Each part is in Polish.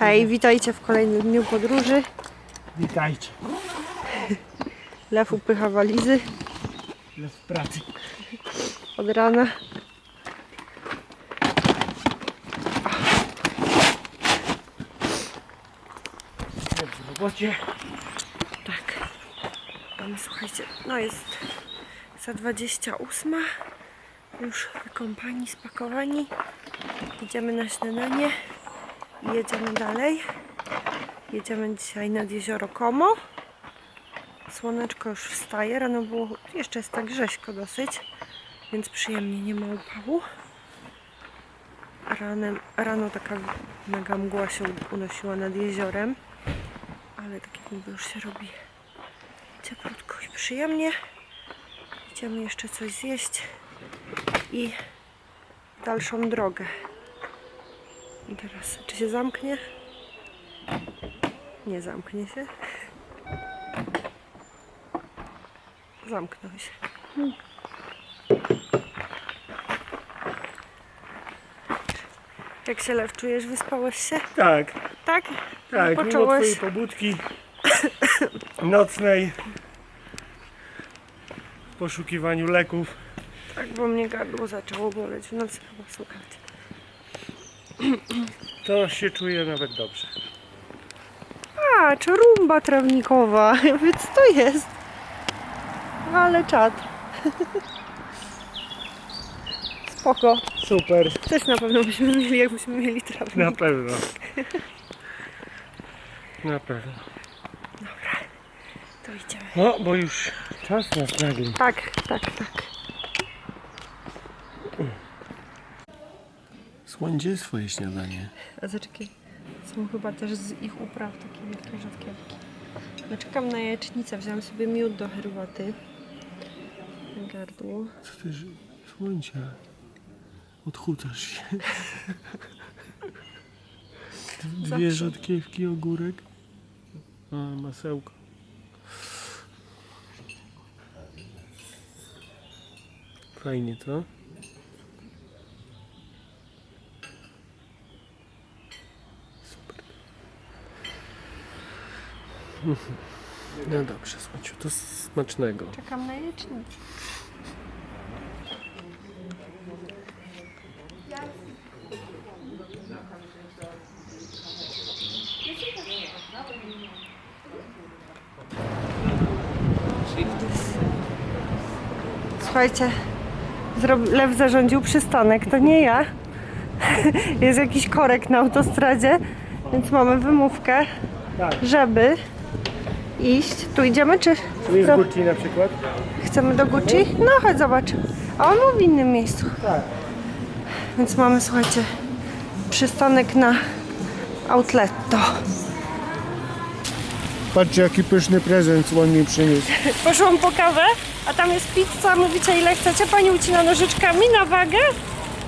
Hej, witajcie w kolejnym dniu podróży. Witajcie. Lew upycha walizy Ile w pracy. od rana. Jak w robocie. Tak. Mamy, słuchajcie, no jest za 28. Już wykąpani, spakowani. Idziemy na śniadanie i jedziemy dalej. Jedziemy dzisiaj nad jezioro Komo. Słoneczko już wstaje. Rano było, jeszcze jest tak rzeźko dosyć, więc przyjemnie, nie ma upału. Ranem, rano taka mega mgła się unosiła nad jeziorem, ale tak jak mówię, już się robi cieplutko i przyjemnie. Idziemy jeszcze coś zjeść i dalszą drogę. I teraz, czy się zamknie? Nie zamknie się. Zamknął się. Jak się lew czujesz? Wyspałeś się? Tak, Tak? tak. Mimo Począłeś? twojej pobudki nocnej w poszukiwaniu leków. Tak, bo mnie gardło zaczęło boleć w nocy chyba, słuchajcie. To się czuje nawet dobrze. A, czy rumba trawnikowa, więc to jest. Ale czad. Spoko. Super, Też na pewno byśmy mieli, jakbyśmy mieli trawnik. na pewno. Na pewno. To idziemy. No, bo już czas nas nagli. Tak, tak, tak. Słońdzie swoje śniadanie. A zaczekaj, są chyba też z ich upraw takie wielkie rzodkiewki. No czekam na jajecznicę, wziąłem sobie miód do herbaty. Na gardło. Co ty? Odchucasz się. Dwie Zawsze. rzodkiewki, ogórek. A, masełko. Fajnie, co? No dobrze, Smaciu, to smacznego. Czekam na jajecznicę. Słuchajcie, Lew zarządził przystanek, to nie ja. Jest jakiś korek na autostradzie, więc mamy wymówkę, żeby iść. Tu idziemy, czy... Tu jest Gucci na przykład? Chcemy do Gucci? No chodź zobacz. A on był w innym miejscu. Tak. Więc mamy, słuchajcie, przystanek na Outletto. Patrzcie, jaki pyszny prezent słoń mi przyniósł. Poszłam po kawę, a tam jest pizza, mówicie ile chcecie. Pani ucina nożyczkami na wagę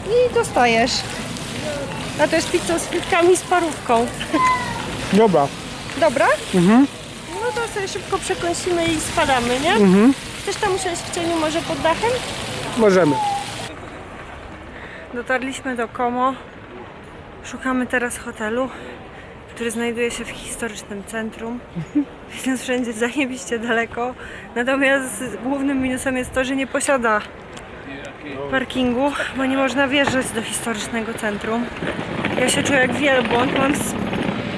i dostajesz. A to jest pizza z frytkami z parówką. Dobra. Dobra? No to sobie szybko przekąsimy i spadamy, nie? Chcesz tam usiąść w cieniu może pod dachem? Możemy. Dotarliśmy do Como. Szukamy teraz hotelu, który znajduje się w historycznym centrum, więc wszędzie zajebiście daleko. Natomiast głównym minusem jest to, że nie posiada parkingu, bo nie można wjeżdżać do historycznego centrum. Ja się czuję jak wielbłąd. Mam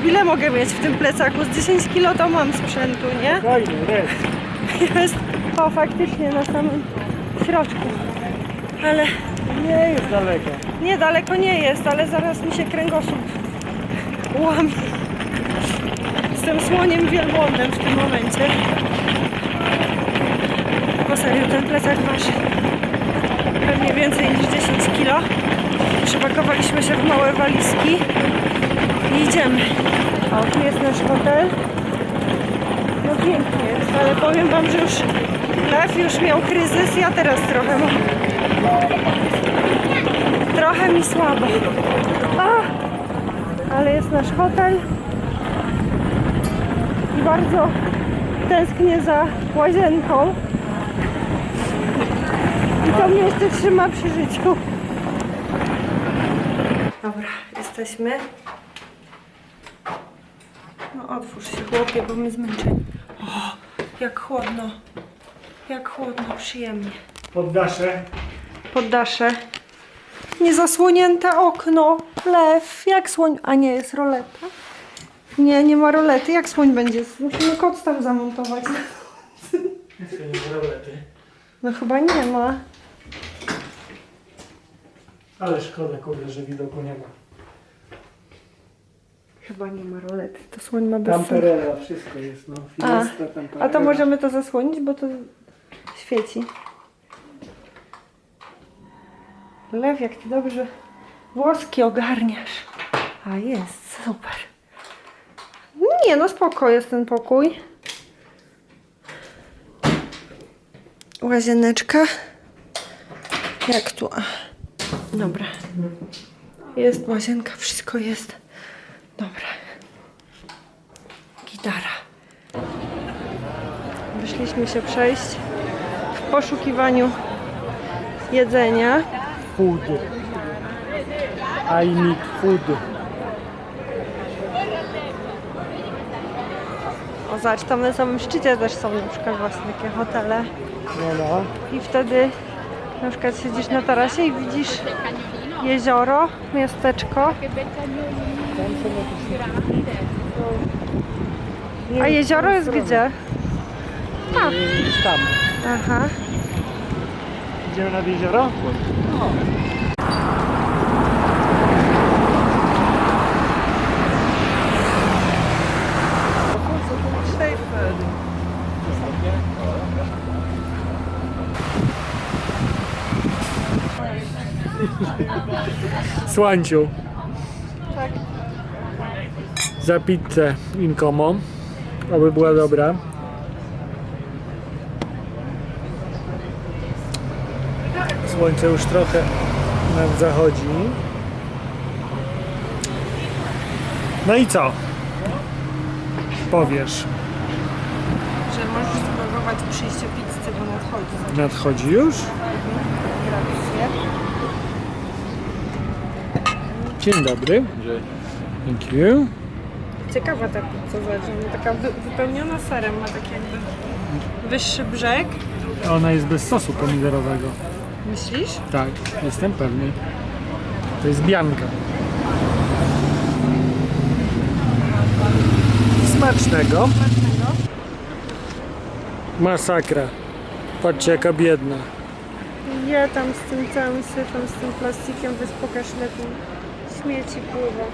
Ile mogę mieć w tym plecaku? Z 10 kilo to mam sprzętu, nie? Fajny, jest. O faktycznie na samym środku. Ale Nie jest daleko. Niedaleko nie jest, ale zaraz mi się kręgosłup łamie. Jestem słoniem wielbłądem w tym momencie. Bo serio, ten plecak waży pewnie więcej niż 10 kg. Przepakowaliśmy się w małe walizki idziemy. O, tu jest nasz hotel. No pięknie jest, ale powiem wam, że już Lew już miał kryzys, ja teraz trochę mam. Trochę mi słabo. Ale jest nasz hotel. I bardzo tęsknię za łazienką. I to mnie jeszcze trzyma przy życiu. Dobra, jesteśmy. No otwórz się chłopie, bo my zmęczeni. O, jak chłodno. Jak chłodno, przyjemnie. Poddasze. Poddasze. Niezasłonięte okno. Lew. Jak słoń... A nie, jest roleta? Nie, nie ma rolety. Jak słoń będzie? Musimy koc tam zamontować. No chyba nie ma. Ale szkoda, kurde, że widoku nie ma. Chyba nie ma rolety. To słoń ma bez sensu. Tamperela, wszystko jest, no. Finestra, tamperela. A to możemy to zasłonić, bo to świeci. Lew, jak ty dobrze włoski ogarniasz. A jest, super. Nie, no spoko jest ten pokój. Łazieneczka. Jak tu? A, Dobra. Jest łazienka, wszystko jest. Dobra. Gitara. Wyszliśmy się przejść w poszukiwaniu jedzenia. Food. I need food. O, zobacz, tam na samym szczycie też są na przykład właśnie takie hotele. No, no. I wtedy na przykład siedzisz na tarasie i widzisz jezioro, miasteczko. A jezioro jest gdzie? Tam. Tam. Aha. Idziemy nad jezioro? Słanciu. Tak. Za pizzę inkomo. Oby była dobra. Słońce już trochę nam zachodzi. No i co? Powiesz, Że możesz spróbować przyjście pizzy, bo nadchodzi. nadchodzi już? Dzień dobry. Thank you. Ciekawa ta pizza, ona taka wy, wypełniona serem, ma taki jakby wyższy brzeg. Ona jest bez sosu pomidorowego. Myślisz? Tak, jestem pewny. To jest bianka. Smacznego. Smacznego. Masakra. Patrzcie jaka biedna. Ja tam z tym całym syfem, z tym plastikiem, pokaż ile tu śmieci pływa.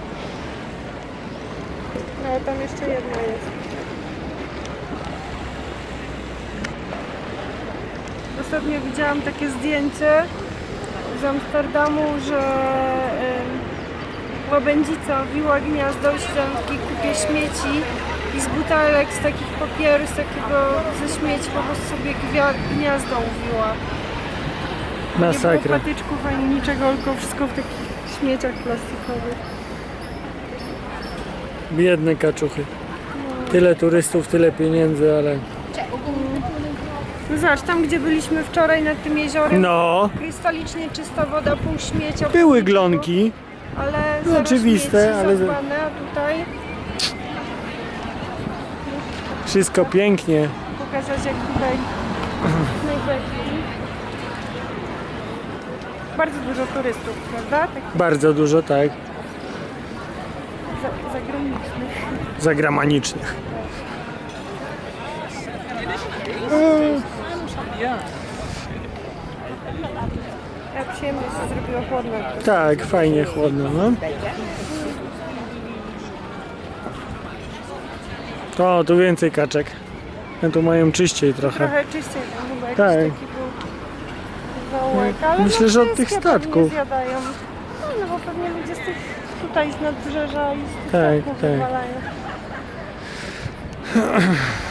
No, ale tam jeszcze jedna jest. Ostatnio widziałam takie zdjęcie z Amsterdamu, że łabędzica wiła gniazdo i siedziałam w takiej kupie śmieci i z butelek, z takich papieru, z takiego ze śmieci po prostu sobie gniazdo uwiła. Nie Masakra. było patyczków ani niczego, tylko wszystko w takich śmieciach plastikowych. Biedne kaczuchy. Tyle turystów, tyle pieniędzy, ale... No zobacz, tam gdzie byliśmy wczoraj nad tym jeziorem, No, krystalicznie czysta woda, pół śmiecia. pół były niczego, glonki. Ale No zero oczywiste, śmieci ale- zadbane, a tutaj Wszystko pięknie. pokazać jak tutaj najlepiej. Bardzo dużo turystów, prawda? Tak Bardzo dużo, tak. za, zagranicznych. Zagramanicznych. Ja przyjemnie się zrobiło chłodno. Tak, fajnie chłodno, no. To, tu więcej kaczek. No tu mają czyściej trochę. Trochę czyściej tam chyba jakiś Tak. taki był zaułek, ale Myślę, no że od tych wszystkie pewnie statków. zjadają. No, no bo pewnie ludzie z tych tutaj z nadbrzeża i z tych Tak, statków tak. wywalają.